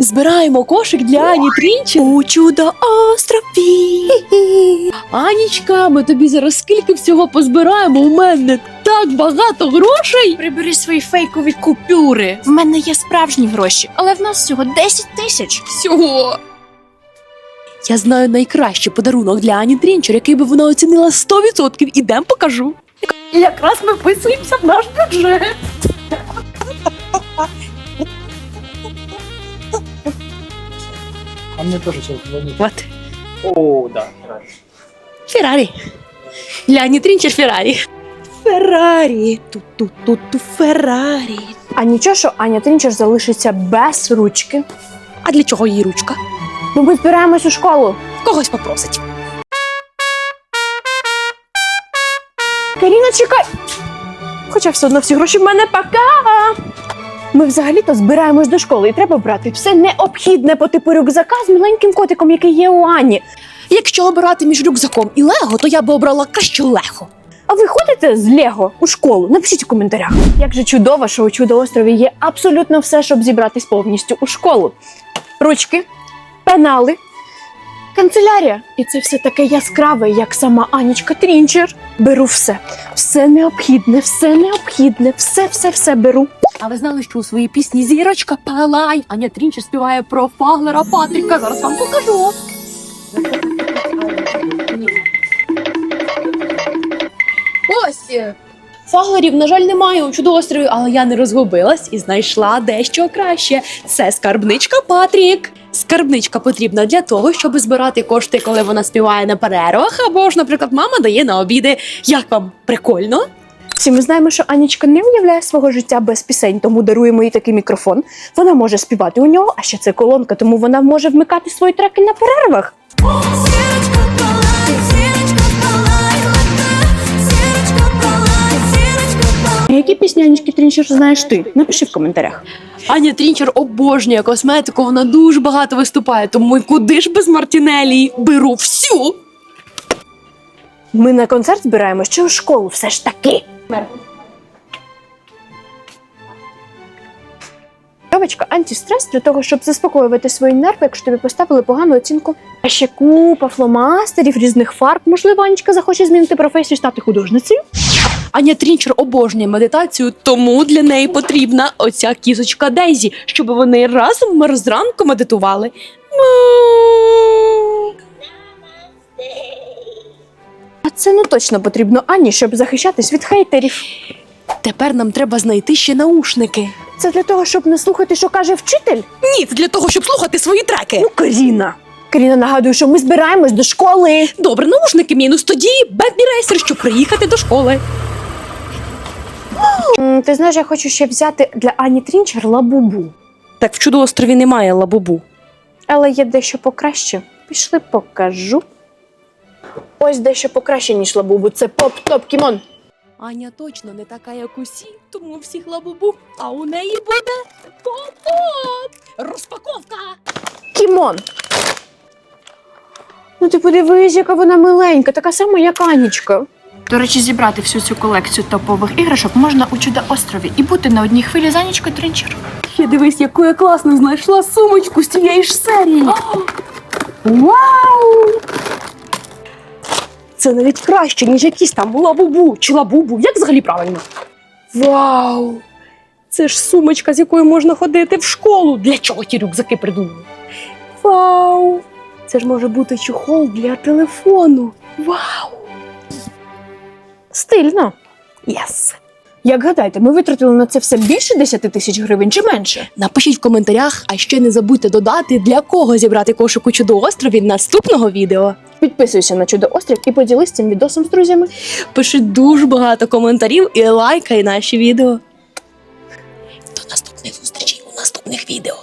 Збираємо кошик для Ані Трінчер у чудо острові. Анічка, ми тобі зараз скільки всього позбираємо. У мене так багато грошей. Прибери свої фейкові купюри. В мене є справжні гроші, але в нас всього 10 тисяч. Всього. Я знаю найкращий подарунок для Ані Трінчер, який би вона оцінила 100%. Ідем покажу. Якраз ми вписуємося в наш бюджет. А мне тоже сейчас звонит. Вот. О, да. да. Феррарі. Для Ані Трінчер Феррарі. Феррарі. Ту-ту-ту-ту Феррарі. А нічого, що Аня Трінчер залишиться без ручки. А для чого їй ручка? Бо ми збираємось у школу. Когось попросить. Каріна, чекай! Хоча все одно всі гроші в мене пока. Ми взагалі-то збираємось до школи і треба брати все необхідне по типу рюкзака з маленьким котиком, який є у Ані. Якщо обирати між рюкзаком і Лего, то я би обрала краще Лего. А ви ходите з Лего у школу? Напишіть у коментарях. Як же чудово, що у чудо острові є абсолютно все, щоб зібратись повністю у школу: ручки, пенали, канцелярія. І це все таке яскраве, як сама Анічка Трінчер. Беру все, все необхідне, все необхідне, все, все, все беру. А ви знали, що у своїй пісні Зірочка Палай Аня Трінчер співає про Фаглера Патріка. Зараз вам покажу. Ось. е, Фаглерів, на жаль, немає у чудоострові, але я не розгубилась і знайшла дещо краще. Це скарбничка Патрік. Скарбничка потрібна для того, щоб збирати кошти, коли вона співає на перервах, або ж, наприклад, мама дає на обіди. Як вам прикольно? Всі ми знаємо, що Анічка не уявляє свого життя без пісень, тому даруємо їй такий мікрофон. Вона може співати у нього, а ще це колонка, тому вона може вмикати свої треки на перервах. А які пісні Анічки Трінчер знаєш ти? Напиши в коментарях. Аня Трінчер обожнює косметику, вона дуже багато виступає, тому куди ж без Мартінелі беру всю. Ми на концерт збираємо ще у школу, все ж таки. Товочка, антистрес для того, щоб заспокоювати свої нерви, якщо тобі поставили погану оцінку. А ще купа фломастерів, різних фарб. Можливо, Анічка захоче змінити професію, стати художницею. Аня Трінчер обожнює медитацію, тому для неї потрібна оця кісочка Дейзі, щоб вони разом зранку медитували. Це не точно потрібно Ані, щоб захищатись від хейтерів. Тепер нам треба знайти ще наушники. Це для того, щоб не слухати, що каже вчитель. Ні, це для того, щоб слухати свої треки. Ну, Каріна. Каріна нагадує, що ми збираємось до школи. Добре, наушники мінус тоді Бетні Рейсер, щоб приїхати до школи. М, Ти знаєш, я хочу ще взяти для Ані Трінчер лабубу. Так в чудоострові немає лабубу. Але є дещо покраще. Пішли, покажу. Ось дещо покраще, ніж лабубу. Це поп-топ кімон. Аня точно не така, як усі, тому всіх лабубу, а у неї буде поп-оп! Розпаковка! Кімон. Ну ти подивись, яка вона миленька, така сама, як Анічка. До речі, зібрати всю цю колекцію топових іграшок можна у чудо острові і бути на одній хвилі з Анічкою Тринчер. Ще дивись, яку я класно знайшла сумочку з цієї ж серії. Вау! Це навіть краще, ніж якісь там лабубу чи лабубу. Як взагалі правильно? Вау! Це ж сумочка, з якою можна ходити в школу. Для чого ті рюкзаки придумали? Вау! Це ж може бути чохол для телефону. Вау! Стильно. Єс! Як гадаєте, ми витратили на це все більше 10 тисяч гривень чи менше? Напишіть в коментарях, а ще не забудьте додати, для кого зібрати кошик у чудо-острові наступного відео. Підписуйся на чудо острів і поділись цим відосом з друзями. Пиши дуже багато коментарів і лайкай наші відео. До наступних зустрічей у наступних відео.